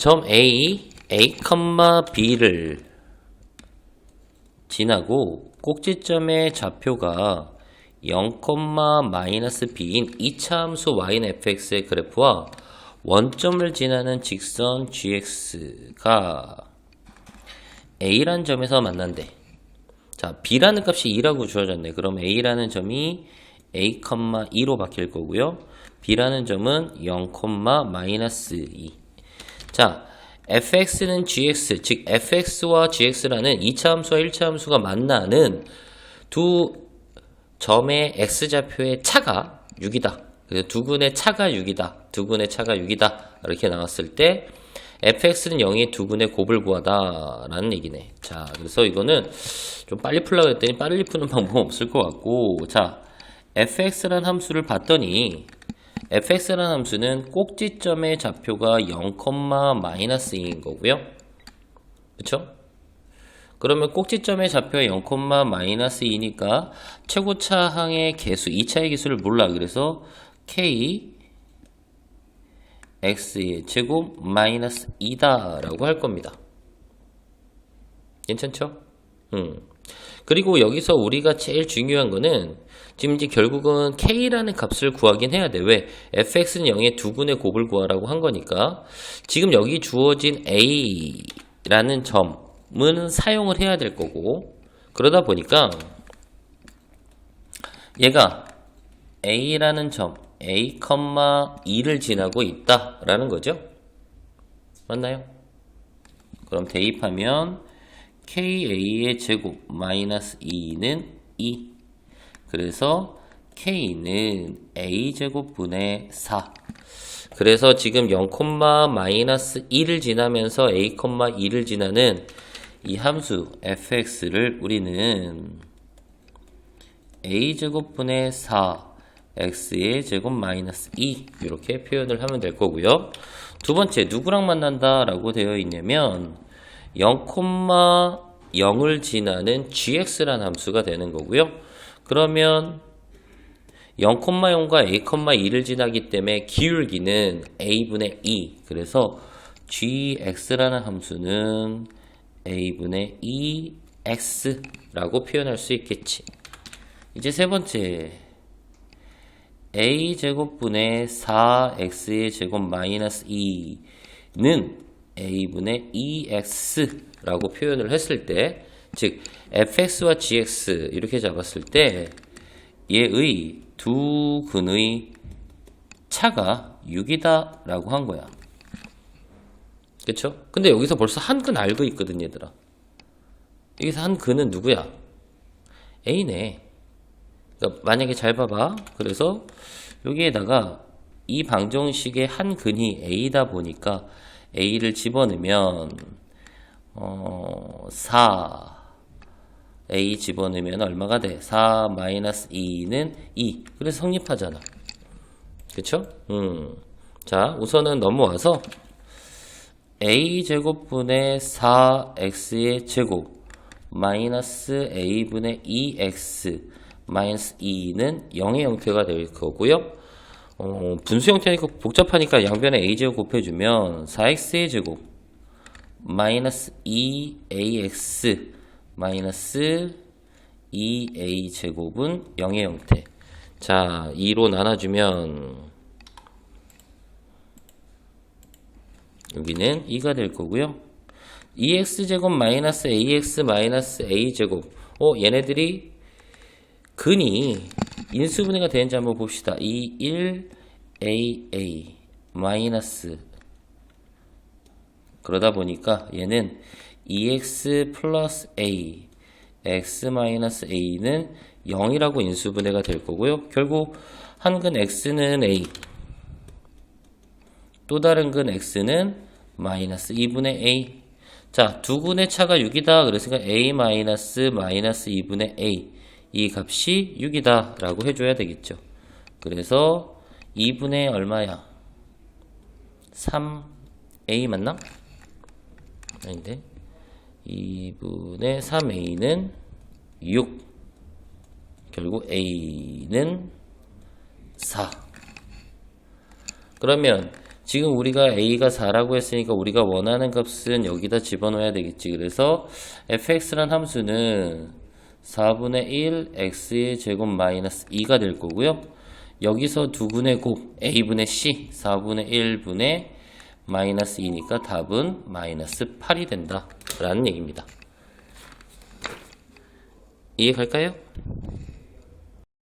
점 A, A, B를 지나고 꼭지점의 좌표가 0, 마이너스 b인 2차 함수 y는 fx의 그래프와 원점을 지나는 직선 gx가 a라는 점에서 만난대. 자, b라는 값이 2라고 주어졌네. 그럼 a라는 점이 a, 2로 바뀔 거고요. b라는 점은 0, 마이너스 2. 자, fx는 gx, 즉 fx와 gx라는 2차 함수와 1차 함수가 만나는 두 점의 x좌표의 차가 6이다. 그래서 두 근의 차가 6이다. 두 근의 차가 6이다. 이렇게 나왔을 때 fx는 0의 두 근의 곱을 구하다 라는 얘기네. 자, 그래서 이거는 좀 빨리 풀려고 했더니 빨리 푸는 방법은 없을 것 같고 자, fx라는 함수를 봤더니 fx라는 함수는 꼭지점의 좌표가 0, 마이너스 2인 거고요. 그쵸? 그러면 꼭지점의 좌표가 0, 마이너스 2니까 최고차항의 개수, 2차의 개수를 몰라. 그래서 k x의 제곱 마이너스 2다 라고 할 겁니다. 괜찮죠? 음. 그리고 여기서 우리가 제일 중요한 거는 지금 이제 결국은 k라는 값을 구하긴 해야 돼. 왜? fx는 0의 두 분의 곱을 구하라고 한 거니까 지금 여기 주어진 a라는 점은 사용을 해야 될 거고 그러다 보니까 얘가 a라는 점 a, 2를 지나고 있다라는 거죠. 맞나요? 그럼 대입하면 ka의 제곱 마이너스 2는 2 그래서 k는 a제곱분의 4 그래서 지금 0, 마이너스 1을 지나면서 a, 2를 지나는 이 함수 fx를 우리는 a제곱분의 4 x의 제곱 마이너스 2 이렇게 표현을 하면 될 거고요. 두 번째 누구랑 만난다 라고 되어 있냐면 0, 0을 지나는 gx라는 함수가 되는 거고요. 그러면 0,0과 a, 2를 지나기 때문에 기울기는 a분의 2 그래서 gx라는 함수는 a분의 2x라고 표현할 수 있겠지. 이제 세 번째 a제곱분의 4x의 제곱 마이너스 2는 a분의 2x라고 표현을 했을 때, 즉 fx와 gx 이렇게 잡았을 때 얘의 두 근의 차가 6이다 라고 한 거야. 그쵸? 근데 여기서 벌써 한 근 알고 있거든 얘들아. 여기서 한 근은 누구야? a네. 그러니까 만약에 잘 봐봐. 그래서 여기에다가 이 방정식의 한 근이 a다 보니까 a를 집어넣으면 어, 4 a 집어넣으면 얼마가 돼? 4 마이너스 2는 2. 그래서 성립하잖아. 그쵸? 음. 자, 우선은 넘어와서 a 제곱분의 4x의 제곱 마이너스 a분의 2x 마이너스 2는 0의 형태가 될 거고요. 어, 분수 형태니까 복잡하니까 양변에 a제곱 곱해주면 4x의 제곱 마이너스 2ax 마이너스 2a 제곱은 0의 형태. 자, 2로 나눠주면 여기는 2가 될 거고요. 2x제곱 마이너스 ax 마이너스 a제곱 어, 얘네들이 근이 인수분해가 되는지 한번 봅시다. 2, 1, a, a 마이너스 그러다 보니까 얘는 2x 플러스 a x 마이너스 a는 0이라고 인수분해가 될 거고요. 결국 한 근 x는 a 또 다른 근 x는 마이너스 2분의 a 자, 두 근의 차가 6이다. 그랬으니까 a 마이너스 마이너스 2분의 a 이 값이 6이다 라고 해줘야 되겠죠. 그래서 2분의 얼마야? 3a 맞나? 아닌데 2분의 3a는 6 결국 a는 4 그러면 지금 우리가 a가 4라고 했으니까 우리가 원하는 값은 여기다 집어넣어야 되겠지. 그래서 fx란 함수는 4분의 1 x의 제곱 마이너스 2가 될 거고요. 여기서 두분의 곱 a분의 c 4분의 1분의 마이너스 2니까 답은 마이너스 8이 된다 라는 얘기입니다. 이해 갈까요?